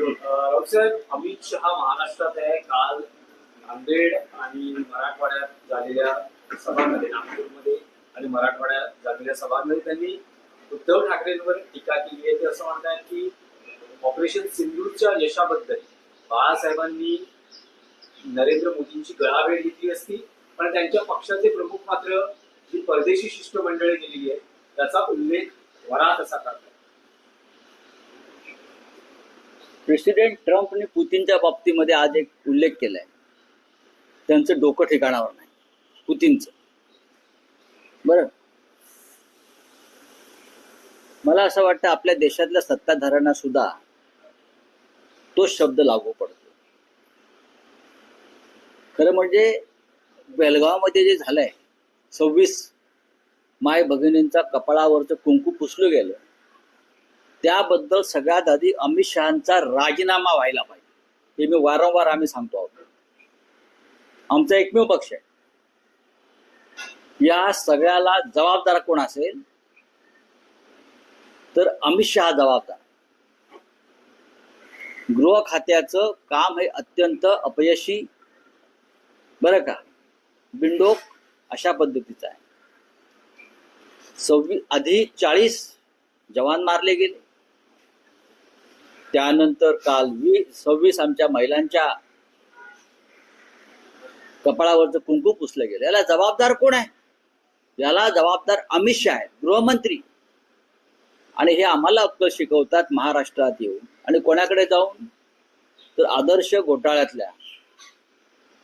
अमित शहा महाराष्ट्रात आहे. काल नांदेड आणि मराठवाड्यात झालेल्या सभांमध्ये नागपूरमध्ये आणि मराठवाड्यात झालेल्या सभांमध्ये त्यांनी उद्धव ठाकरेंवर टीका केली आहे. ते असं म्हणतात की ऑपरेशन सिंधूरच्या यशाबद्दल बाळासाहेबांनी नरेंद्र मोदींची गळावेळ घेतली असती पण त्यांच्या पक्षाचे प्रमुख मात्र जी परदेशी शिष्टमंडळी गेलेली आहे त्याचा उल्लेख वरात असा करतात. प्रेसिडेंट ट्रम्पने पुतीनच्या बाबतीमध्ये आज एक उल्लेख केलाय. त्यांचं डोकं ठिकाणावर नाही. पुतीनचं. बरं. मला असं वाटतं आपल्या देशातल्या सत्ताधाऱ्यांना सुद्धा तो शब्द लागू पडतो. खरं म्हणजे बेलगावमध्ये जे झालंय सव्वीस माय भगिनींचा कपाळावरचं कुंकू पुसलं गेलं. त्याबद्दल सगळ्यात आधी अमित शहांचा राजीनामा व्हायला पाहिजे. हे मी वारंवार आम्ही सांगतो आहोत. आमचा एकमेव पक्ष आहे. या सगळ्याला जबाबदार कोण असेल? तर अमित शहा जबाबदार. गृह खात्याचं काम हे अत्यंत अपयशी बरं का? बिंडोक अशा पद्धतीचा आहे. सव्वीस आधी चाळीस जवान मारले गेले. त्यानंतर काल वीस सव्वीस आमच्या महिलांच्या कपाळावरचं कुंकू पुसलं गेलं. याला जबाबदार कोण आहे? याला जबाबदार अमित शहा आहेत गृहमंत्री. आणि हे आम्हाला अक्कल शिकवतात महाराष्ट्रात येऊन. आणि कोणाकडे जाऊन? तर आदर्श घोटाळ्यातल्या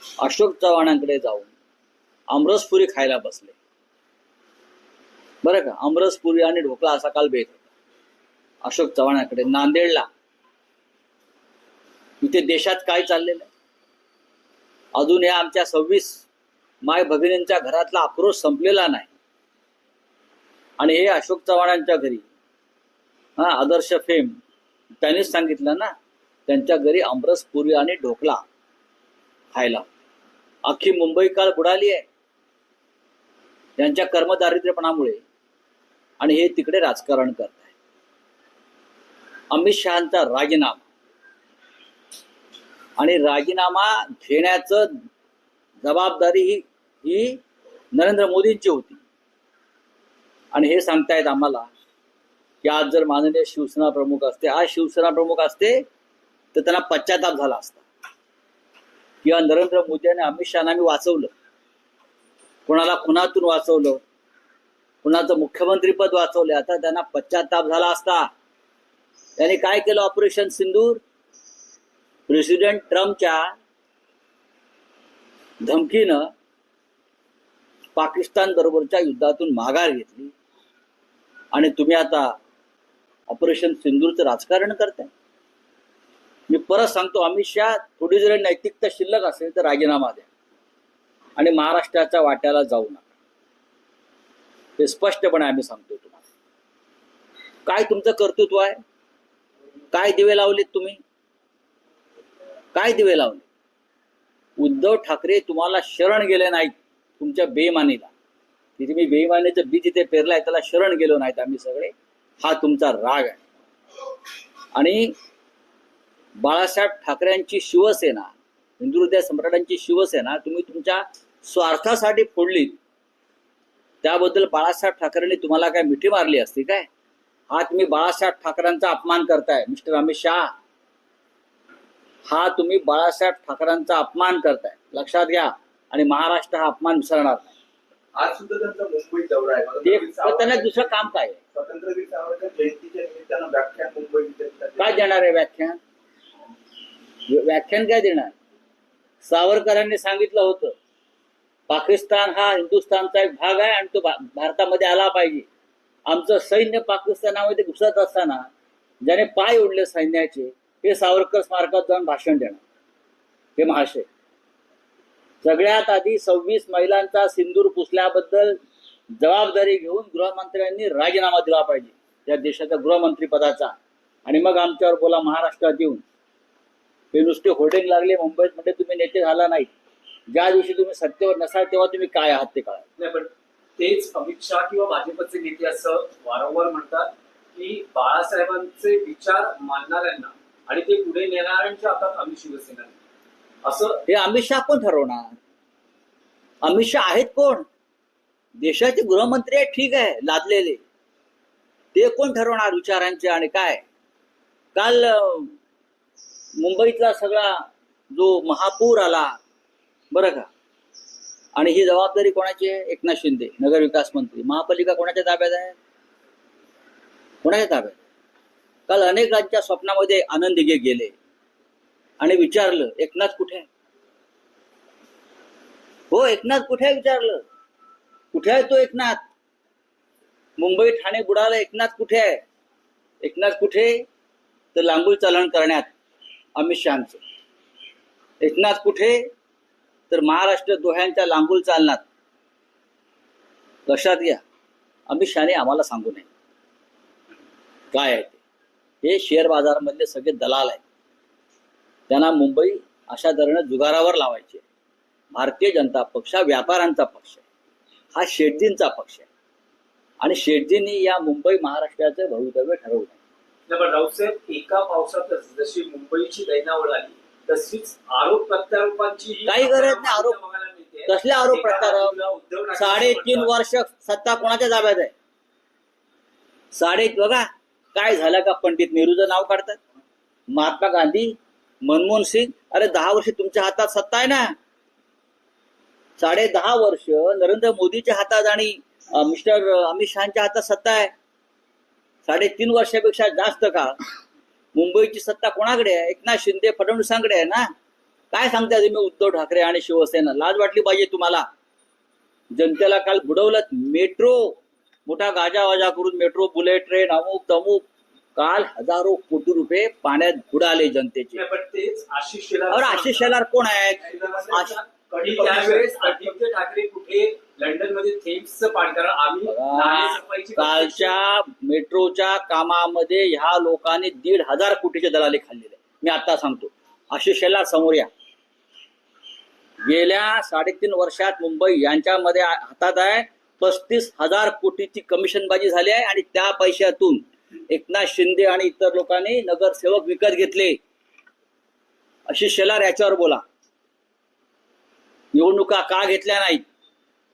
अशोक चव्हाणांकडे जाऊन आमरसपुरी खायला बसले. बरं का? आमरसपुरी आणि ढोकळा असा काल भेट होता. अशोक चव्हाणांकडे नांदेडला. इथे देशात काय चाललेलं आहे? अजून या आमच्या सव्वीस माय भगिनींच्या घरातला आक्रोश संपलेला नाही. आणि हे अशोक चव्हाणांच्या घरी हा आदर्श फेम त्यांनीच सांगितलं ना त्यांच्या घरी आमरस पुरी आणि ढोकळा खायला. अख्खी मुंबई काल बुडाली आहे. त्यांच्या कर्मदारिद्र्यपणामुळे आणि हे तिकडे राजकारण करत आहे. अमित शहांचा राजीनामा. आणि राजीनामा घेण्याचं जबाबदारी ही ही नरेंद्र मोदींची होती. आणि हे सांगतायत आम्हाला की आज जर माननीय शिवसेना प्रमुख असते आज शिवसेना प्रमुख असते तर त्यांना पश्चाताप झाला असता. किंवा नरेंद्र मोदी आणि अमित शहाना मी वाचवलं. कुणाला कुणातून वाचवलं. कुणाचं मुख्यमंत्रीपद वाचवलं आता त्यांना पश्चाताप झाला असता. त्यांनी काय केलं ऑपरेशन सिंदूर? प्रेसिडेंट ट्रम्पच्या धमकीनं पाकिस्तान बरोबरच्या युद्धातून माघार घेतली. आणि तुम्ही आता ऑपरेशन सिंदूरचं राजकारण करताय. मी परत सांगतो अमित शहा थोडी जरी नैतिकता शिल्लक असेल तर राजीनामा द्या. आणि महाराष्ट्राच्या वाट्याला जाऊ नका. ते स्पष्टपणे आम्ही सांगतो तुम्हाला. काय तुमचं कर्तृत्व आहे? काय दिवे लावलेत तुम्ही? काय दिवे लावले उद्धव ठाकरे तुम्हाला शरण गेले नाहीत तुमच्या बेमानीला की तुम्ही बेमानीचं बी जिथे पेरलाय त्याला शरण गेलो नाहीत आम्ही सगळे. हा तुमचा राग आहे. आणि बाळासाहेब ठाकरेंची शिवसेना हिंदू हृदय सम्राटांची शिवसेना तुम्ही तुमच्या स्वार्थासाठी फोडलीत. त्याबद्दल बाळासाहेब ठाकरेंनी तुम्हाला काय मिठी मारली असती काय? हा तुम्ही बाळासाहेब ठाकरेंचा अपमान करताय मिस्टर अमित शहा. हा तुम्ही बाळासाहेब ठाकरेंचा अपमान करताय. लक्षात घ्या. आणि महाराष्ट्र हा अपमान विसरणार नाही. आज सुद्धा त्यांचा मुंबईत दौरा आहे. त्यांना दुसरं काम काय? स्वातंत्र्यवीर सावरकर जयंतीच्या निमित्तानं व्याख्यान मुंबई विद्यापीठात काय देणार आहे व्याख्यान? व्याख्यान काय देणार? सावरकरांनी सांगितलं होतं पाकिस्तान हा हिंदुस्थानचा एक भाग आहे आणि तो भा- भारतामध्ये आला पाहिजे. आमचं सैन्य पाकिस्तानामध्ये घुसत असताना ज्याने पाय ओढले सैन्याचे हे सावरकर स्मारकात जाऊन भाषण देणार. हे महाशय. सगळ्यात आधी सव्वीस महिलांचा सिंदूर पुसल्याबद्दल जबाबदारी घेऊन गृहमंत्र्यांनी राजीनामा दिला पाहिजे. त्या देशाच्या गृहमंत्री पदाचा आणि मग आमच्यावर बोला महाराष्ट्रात येऊन. हे नुसते होर्डिंग लागले मुंबईत म्हणजे तुम्ही नेते झाला नाही. ज्या दिवशी तुम्ही सत्तेवर नसाल तेव्हा तुम्ही काय आहात ते कळा. नाही पण तेच अमित शहा किंवा भाजपचे नेते असं वारंवार म्हणतात की बाळासाहेबांचे विचार मानणाऱ्यांना आणि ते पुढे नेणाऱ्यांच्या हातात आम्ही शिवसेना. असं हे अमित शहा कोण ठरवणार? अमित शहा आहेत कोण? देशाचे गृहमंत्री आहेत ठीक आहे लादलेले. ते कोण ठरवणार विचारांचे आणि काय? काल मुंबईतला सगळा जो महापूर आला बरं का? आणि ही जबाबदारी कोणाची आहे? एकनाथ शिंदे नगरविकास मंत्री. महापालिका कोणाच्या ताब्यात आहे? कोणाच्या ताब्यात? काल काल अनेकांच्या स्वप्नामध्ये आनंद दिघे गेले. आणि विचारलं एकनाथ कुठे आहे? हो एकनाथ कुठे आहे? विचारलं. कुठे आहे तो एकनाथ? मुंबई ठाणे बुडाला एकनाथ कुठे आहे? एकनाथ कुठे? तर लांबूल चालन करण्यात. अमित शहाचं. एकनाथ कुठे? तर महाराष्ट्र दोह्यांच्या लांबूल चालनात लक्षात घ्या अमित शहाने आम्हाला सांगू नये. काय आहे ते? हे शेअर बाजारमधले सगळे दलाल आहेत. त्यांना मुंबई अशा तऱ्हेनं जुगारावर लावायची आहे. भारतीय जनता पक्ष हा व्यापाऱ्यांचा पक्ष आहे. हा शेटजींचा पक्ष आहे. आणि शेटजींनी या मुंबई महाराष्ट्राचं भवितव्य ठरवलं राऊतसाहेब एका पावसातच जशी मुंबईची दैनावळ आली तशीच आरोप प्रत्यारोपांची काही गरज नाही आरोप- कसले आरोप प्रत्यारोप? साडेतीन वर्ष सत्ता कोणाच्या ताब्यात आहे? साडे बघा काय झालं का पंडित नेहरूचं नाव काढतात? महात्मा गांधी मनमोहन सिंग अरे दहा वर्ष तुमच्या हातात सत्ता आहे ना? साडे दहा वर्ष नरेंद्र मोदीच्या हातात आणि मिस्टर अमित शहाच्या हातात सत्ता आहे. साडेतीन वर्षापेक्षा जास्त काळ मुंबईची सत्ता कोणाकडे आहे? एकनाथ शिंदे फडणवीसांकडे आहे ना? काय सांगताय तुम्ही उद्धव ठाकरे आणि शिवसेना? लाज वाटली पाहिजे तुम्हाला? जनतेला काल बुडवलं मेट्रो. मोठा गाजावाजा करून मेट्रो बुलेट ट्रेन अमुक तमुक. काल हजारो कोटी रुपये पाण्यात बुडाले जनतेचे. आशिष शेलार कोण आहेत? ठाकरे कुठे? लंडनमध्ये कालच्या मेट्रोच्या कामामध्ये ह्या लोकांनी दीड हजार कोटीचे दलाले खाल्लेले मी आता सांगतो. आशिष शेलार समोर या. गेल्या साडेतीन वर्षात मुंबई यांच्यामध्ये हातात आहे. पस्तीस हजार कोटीची कमिशनबाजी झाली आहे आणि त्या पैशातून एकनाथ शिंदे आणि इतर लोकांनी नगरसेवक विकत घेतले. आशिष शेलार याच्यावर बोला. निवडणुका का घेतल्या नाहीत?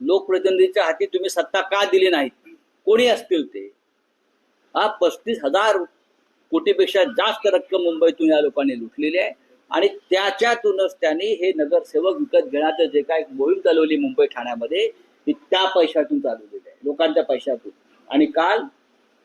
लोकप्रतिनिधीच्या हाती तुम्ही सत्ता का दिली नाहीत? कोणी असतील ते? हा पस्तीस हजार कोटीपेक्षा जास्त रक्कम मुंबईतून या लोकांनी लुटलेली आहे. आणि त्याच्यातूनच त्यांनी हे नगरसेवक विकत घेण्याचं जे काय मोहीम चालवली मुंबई ठाण्यामध्ये ती त्या पैशातून चालवलेली आहे लोकांच्या पैशातून. आणि काल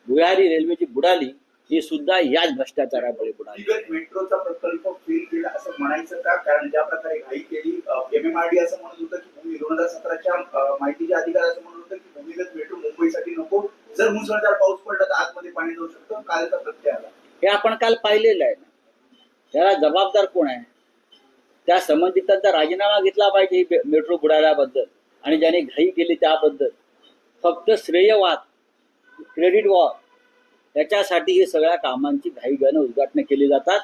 भुयारी रेल्वेची बुडाली ही सुद्धा याच भ्रष्टाचारामुळे बुडाली. मेट्रोचा प्रकल्प फेल केला असं म्हणायचं का? कारण ज्या प्रकारे घाई केली एमएमआरडी असं म्हणत होतं की दोन हजार सतराच्या माहितीच्या अधिकार असं म्हणत होतं की भूमिगत मेट्रो मुंबईसाठी नको जर मुसळधार पाऊस पडला तर आतमध्ये पाणी जाऊ शकतो कालचा प्रत्यय आला. हे आपण काल पाहिलेलं आहे ना. त्याला जबाबदार कोण आहे? त्या संबंधितांचा राजीनामा घेतला पाहिजे मेट्रो बुडाल्याबद्दल. आणि ज्याने घाई केली त्याबद्दल. फक्त श्रेयवाद क्रेडिट वॉर याच्यासाठी हे सगळ्या कामांची घाई घाईनं उद्घाटनं केली जातात.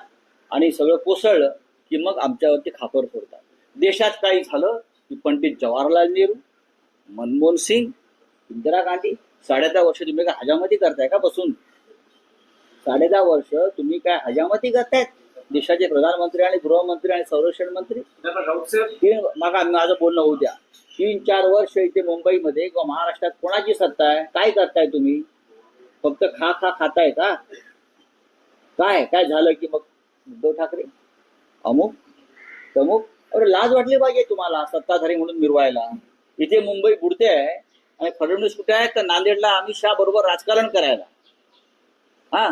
आणि सगळं कोसळलं की मग आमच्यावरती खापर फोडतात. देशात काही झालं की पंडित जवाहरलाल नेहरू मनमोहन सिंग इंदिरा गांधी साडे दहा वर्ष तुम्ही काय हजामती करताय का बसून? साडे दहा वर्ष तुम्ही काय हजामती करतायत? देशाचे प्रधानमंत्री आणि गृहमंत्री आणि संरक्षण मंत्री? तीन मग माझं बोलणं होऊ द्या. तीन चार वर्ष इथे मुंबईमध्ये किंवा महाराष्ट्रात कोणाची सत्ता आहे? काय करताय तुम्ही? फक्त खा खा खाताय का? काय काय झालं की मग उद्धव ठाकरे? अमुक तमुक? अरे लाज वाटली पाहिजे तुम्हाला सत्ताधारी म्हणून मिरवायला. इथे मुंबई बुडते आहे. आणि फडणवीस कुठे आहे तर नांदेडला अमित शहा बरोबर राजकारण करायला. हा?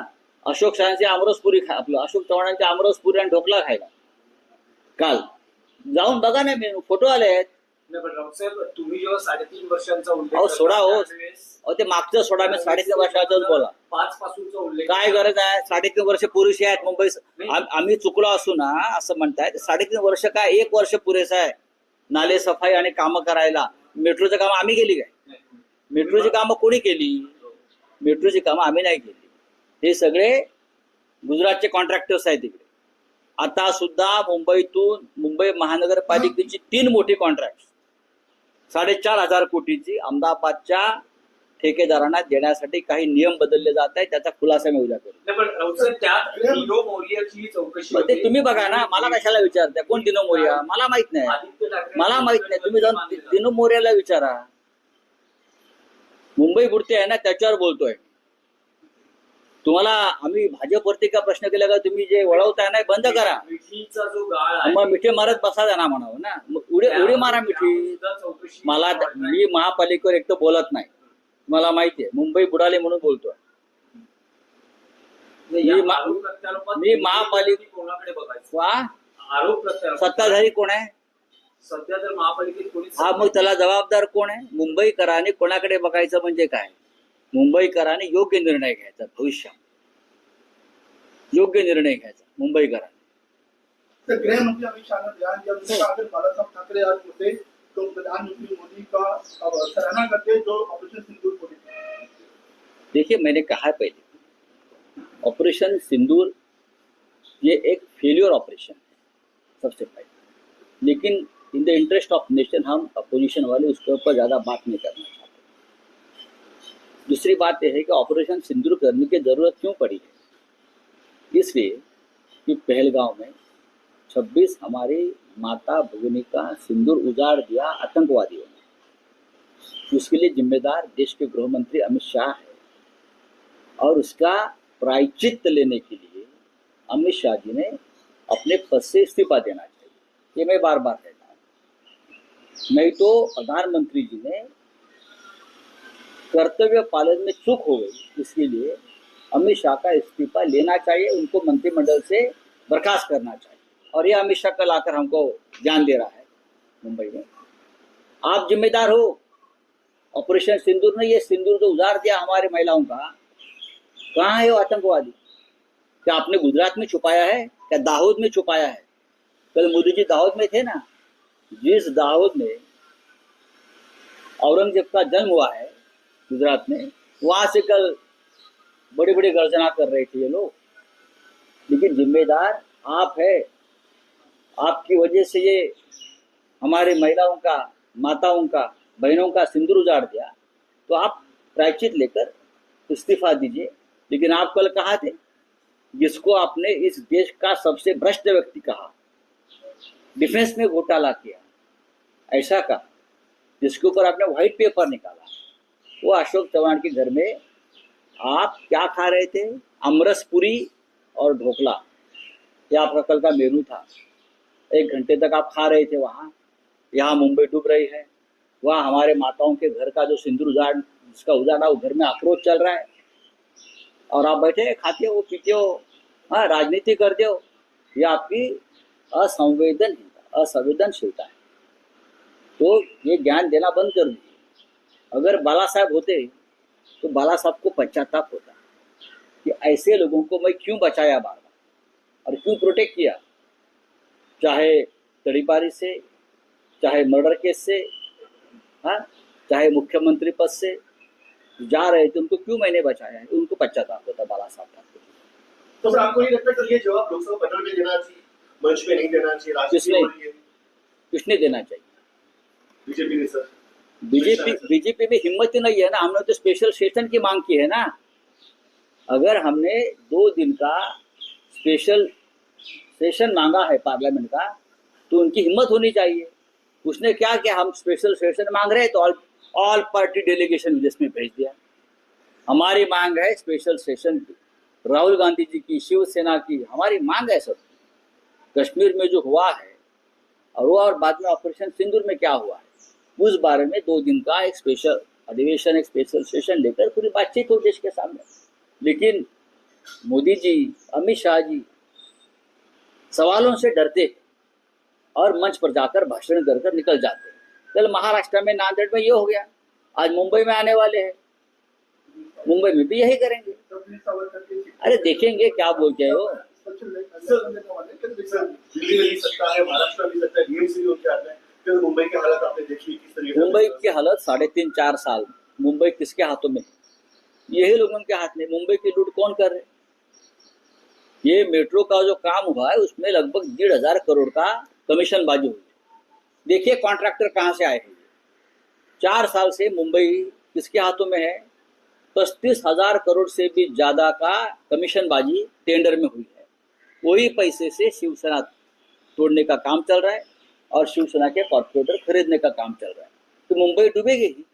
अशोक शहाचे आमरसपुरी खा आपलं अशोक चव्हाणांचे आमरसपुरी आणि ढोकला खायला. काल. जाऊन बघा ना मी फोटो आले आहेत. तुम्ही जेव्हा साडेतीन वर्षांचा उल्लेख सोडा हो. ते मागचं सोडा मी साडेतीन वर्षाचाच बोला. पाच पासूनचा उल्लेख काय गरज आहे? साडेतीन वर्ष पुरुष आहेत मुंबई आम- आम्ही चुकलो असू ना असं म्हणतायत साडेतीन वर्ष काय? एक वर्ष पुरेसं आहे. नाले सफाई आणि कामं करायला. मेट्रोचं काम आम्ही केली काय. मेट्रोची कामं कोणी केली? मेट्रोची कामं आम्ही नाही केली. हे सगळे गुजरातचे कॉन्ट्रॅक्टर्स आहेत तिकडे आता सुद्धा मुंबईतून मुंबई महानगरपालिकेची तीन मोठी कॉन्ट्रॅक्ट साडेचार हजार कोटीची अहमदाबादच्या ठेकेदारांना देण्यासाठी काही नियम बदलले जात आहेत त्याचा खुलासा मी उद्या करू ते. तुम्ही बघा ना मला कशाला विचारताय? कोण दिनो मोर्या? मला माहीत नाही. मला माहीत नाही. तुम्ही जाऊन दिनो मोर्याला विचारा. मुंबई बुडते आहे ना त्याच्यावर बोलतोय. तुम्हाला आम्ही भाजपवरती का प्रश्न केला का तुम्ही जे वळवताय ना बंद करा. मिठीचा जो गाळ आहे. मग मिठी मारत बसा ना म्हणावं ना. मग उडी उडी मारा मिठी. मला मी महापालिकेवर एक तर बोलत नाही. मला माहिती आहे मुंबई बुडाली म्हणून बोलतोय. मी महापालिक- वा? आरोप सत्ताधारी कोण आहे? सध्या तर महापालिकेत कोणीच हा मग त्याला जबाबदार कोण आहे? मुंबईकरांनी कोणाकडे बघायचं म्हणजे काय? मुंबईकरांनी योग्य निर्णय घ्यायचा भविष्यात. योग्य निर्णय घ्यायचा मुंबईकरांनी. तर गृहमंत्री अमित शाह ने बयान दिया उन्होंने कहा अगर बाला साहब ठाकरे आज होते. तो प्रधानमंत्री मोदी का अब सराहना करते जो ऑपरेशन सिंदूर को लेकर देखिए मैंने कहा पहले ऑपरेशन सिंदूर ये एक फेलियर ऑपरेशन है सबसे पहले। लेकिन in the interest of nation Hum opposition वाले उसके ऊपर ज़्यादा बात नहीं करना चाहते। दूसरी बात यह है कि ऑपरेशन सिंदूर करने की ज़रूरत क्यों पड़ी? है इसलिए कि पहलगांव में 26 हमारी माता भगिनी का सिंदूर उजाड़ दिया आतंकवादियों ने। उसके लिए जिम्मेदार देश के गृह मंत्री अमित शाह है। और उसका प्रायचित लेने के लिए अमित शाह जी ने अपने पद से इस्तीफा देना चाहिए। ये मैं बार बार कहता हूँ। नहीं तो प्रधानमंत्री जी ने कर्तव्य पालन में चूक हो गई। इसके लिए अमित शाह का इस्तीफा लेना चाहिए, उनको मंत्रिमंडल से बर्खास्त करना चाहिए। और ये अमित शाह कल आकर हमको ज्ञान दे रहा है, मुंबई में। आप जिम्मेदार हो। ऑपरेशन सिंदूर ने ये सिंदूर जो उजाड़ दिया हमारी महिलाओं का। कहाँ है वो आतंकवादी? क्या आपने गुजरात में छुपाया है? क्या दाहोद में छुपाया है? कल मोदी जी दाहोद में थे ना? जिस दाहोद में औरंगज़ेब का जन्म हुआ है गुजरात में, वहाँ से कल बड़ी बड़ी गर्जना कर रहे थे ये लोग। लेकिन जिम्मेदार आप है। आपकी वजह से ये हमारे महिलाओं का, माताओं का, बहनों का सिंदूर उजाड़ दिया। तो आप प्रायचित लेकर इस्तीफा दीजिए। लेकिन आप कल कहा थे? जिसको आपने इस देश का सबसे भ्रष्ट व्यक्ति कहा। डिफेंस में घोटाला किया। ऐसा कहा। जिसके ऊपर आपने व्हाइट पेपर निकाला। वो अशोक चौहान के घर में आप क्या खा रहे थे? अमरस पूरी और ढोकला। ये आपका कल का मेनू था। एक घंटे तक आप खा रहे थे वहाँ। यहाँ मुंबई डूब रही है। वहाँ हमारे माताओं के घर का जो सिंदूर उजाड़ जिसका उजाड़ा वो घर में आक्रोश चल रहा है। और आप बैठे, खाते हो, पीते हो। हाँ राजनीति करते हो। ये आपकी असंवेदनहीनता असंवेदनशीलता है। तो ये ज्ञान देना बंद कर दीजिए। अगर बाला साहब होते तो बाला साहब को पश्चाताप होता कि ऐसे लोगों को मैं क्यों बचाया बार बार और क्यों प्रोटेक्ट किया? चाहे तड़ीपारी से, चाहे मर्डर केस से हाँ? चाहे मुख्यमंत्री पद से जा रहे थे, उनको क्यों मैंने बचाया? है उनको पश्चाताप होता बाला साहब ठाकरे तो सर आपको नहीं लगता कि ये जवाब लोकसभा पटल में देना चाहिए। मंच में नहीं देना चाहिए किसने? किसने देना चाहिए? बीजेपी ने सर। बीजेपी बीजेपी में हिम्मत ही नहीं है ना। हमने तो स्पेशल सेशन की मांग की है ना। अगर हमने दो दिन का स्पेशल सेशन मांगा है पार्लियामेंट का तो उनकी हिम्मत होनी चाहिए। उसने क्या किया? हम स्पेशल सेशन मांग रहे हैं तो ऑल ऑल पार्टी डेलीगेशन विदेश में भेज दिया। हमारी मांग है स्पेशल सेशन की। राहुल गांधी जी की शिवसेना की। हमारी मांग है सब कश्मीर में जो हुआ है, और वो और बाद में ऑपरेशन सिंदूर में क्या हुआ है, उस बारे में दो दिन का एक स्पेशल अधिवेशन, एक स्पेशल सेशन लेकर पूरी बातचीत हो देश के सामने। लेकिन मोदी जी, अमित शाह जी सवालों से डरते और मंच पर जाकर भाषण कर कर निकल जाते कल महाराष्ट्र में नांदेड़ में ये हो गया, आज मुंबई में आने वाले हैं। मुंबई में भी यही करेंगे। अरे देखेंगे क्या बोलते हो मुंबई की हालत साढ़े तीन चार साल। मुंबई किसके हाथों में? यही लोगों के हाथ में मुंबई की लूट कौन कर रहे ये मेट्रो का जो काम हुआ है उसमें लगभग डेढ़ हज़ार करोड़ का कमीशन बाजी हुई देखिए कॉन्ट्रैक्टर कहाँ से आए हैं? चार साल से मुंबई किसके हाथों में है? पच्चीस हज़ार करोड़ से भी ज़्यादा का कमीशन बाजी टेंडर में हुई है। वही पैसे से शिवसेना तोड़ने का काम चल रहा है और शिवसेना के कॉर्पोरेटर खरीदने का काम चल रहा है। तो मुंबई डूबेगी। ही